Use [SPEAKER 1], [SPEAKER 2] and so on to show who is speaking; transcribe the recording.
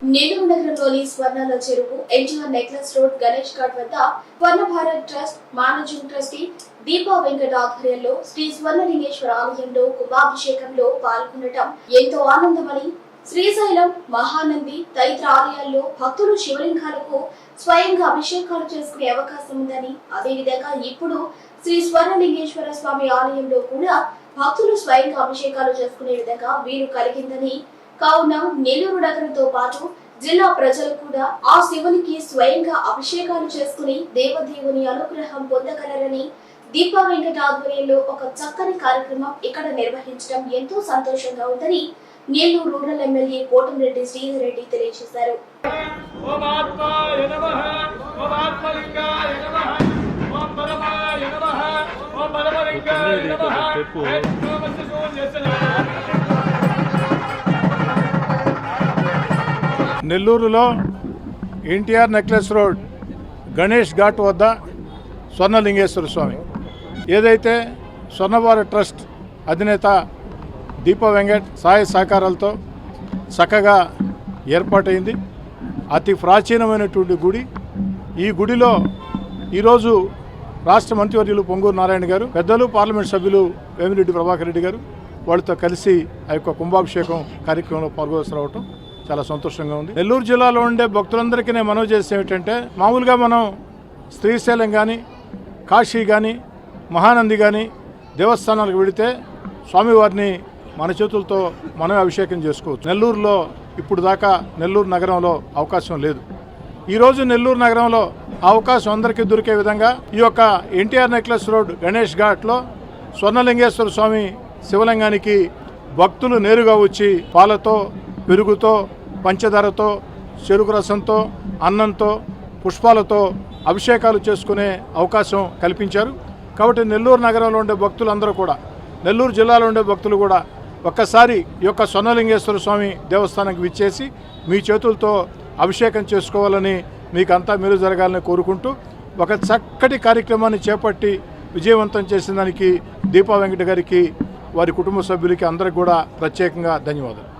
[SPEAKER 1] నెల్లూరు నగరంలోని స్వర్ణాల చెరువు NTR necklace road Ganesh ghat వద్ద Swarna Bharat trust managing trustee Deepa Venkata ఆధ్వర్యంలో శ్రీ స్వర్ణలింగేశ్వర ఆలయంలో కుంభాభిషేకంలో పాల్గొనటం ఎంతో ఆనందమని శ్రీశైలం మహానంది తదితర ఆలయాల్లో భక్తులు శివలింగాలకు స్వయంగా అభిషేకాలు చేసుకునే అవకాశం ఉందని అదేవిధంగా ఇప్పుడు శ్రీ స్వర్ణలింగేశ్వర స్వామి ఆలయంలో కూడా భక్తులు స్వయంగా అభిషేకాలు చేసుకునే విధంగా వీలు కలిగిందని కావున నెల్లూరు నగరంతో పాటు జిల్లా ప్రజలు కూడా ఆ శివునికి స్వయంగా అభిషేకాలు చేసుకుని దేవదేవుని అనుగ్రహం పొందగలరని దీపా వెంకట ఆధ్వర్యంలో ఒక చక్కని కార్యక్రమం ఇక్కడ నిర్వహించడం ఎంతో సంతోషంగా ఉందని నెల్లూరు రూరల్ ఎమ్మెల్యే కోటమిరెడ్డి శ్రీధర్ రెడ్డి తెలియజేశారు.
[SPEAKER 2] ఓం
[SPEAKER 3] నెల్లూరులో NTR necklace road Ganesh ghat వద్ద స్వర్ణలింగేశ్వర స్వామి. ఏదైతే స్వర్ణవారి ట్రస్ట్ అధినేత దీప వెంకట్ సహాయ సహకారాలతో చక్కగా ఏర్పాటైంది. అతి ప్రాచీనమైనటువంటి గుడి. ఈ గుడిలో ఈరోజు రాష్ట్ర మంత్రివర్యులు పొంగూరు నారాయణ గారు పెద్దలు పార్లమెంట్ సభ్యులు వేమిరెడ్డి ప్రభాకర్ రెడ్డి గారు వాళ్ళతో కలిసి ఆ యొక్క కుంభాభిషేకం కార్యక్రమంలో పాల్గొనవలసి రావటం చాలా సంతోషంగా ఉంది. నెల్లూరు జిల్లాలో ఉండే భక్తులందరికీ నేను మనవి చేసే ఏమిటంటే మామూలుగా మనం శ్రీశైలం కానీ కాశీ కానీ మహానంది కానీ దేవస్థానాలకు వెళితే స్వామివారిని మన చేతులతో మనమే అభిషేకం చేసుకోవచ్చు. నెల్లూరులో ఇప్పుడు దాకా నెల్లూరు నగరంలో అవకాశం లేదు. ఈరోజు నెల్లూరు నగరంలో ఆ అవకాశం అందరికీ దొరికే విధంగా ఈ యొక్క ఎన్టీఆర్ నెక్లెస్ రోడ్ గణేష్ ఘాట్లో స్వర్ణలింగేశ్వర స్వామి శివలింగానికి భక్తులు నేరుగా వచ్చి పాలతో పెరుగుతో పంచదారతో చెరుకు రసంతో అన్నంతో పుష్పాలతో అభిషేకాలు చేసుకునే అవకాశం కల్పించారు. కాబట్టి నెల్లూరు నగరంలో ఉండే భక్తులందరూ కూడా నెల్లూరు జిల్లాలో ఉండే భక్తులు కూడా ఒక్కసారి ఈ యొక్క స్వర్ణలింగేశ్వర స్వామి దేవస్థానానికి విచ్చేసి మీ చేతులతో అభిషేకం చేసుకోవాలని మీకు అంతా మేలు జరగాలని కోరుకుంటూ ఒక చక్కటి కార్యక్రమాన్ని చేపట్టి విజయవంతం చేసిన దానికి దీపా వెంకట గారికి వారి కుటుంబ సభ్యులకి అందరికి కూడా ప్రత్యేకంగా ధన్యవాదాలు.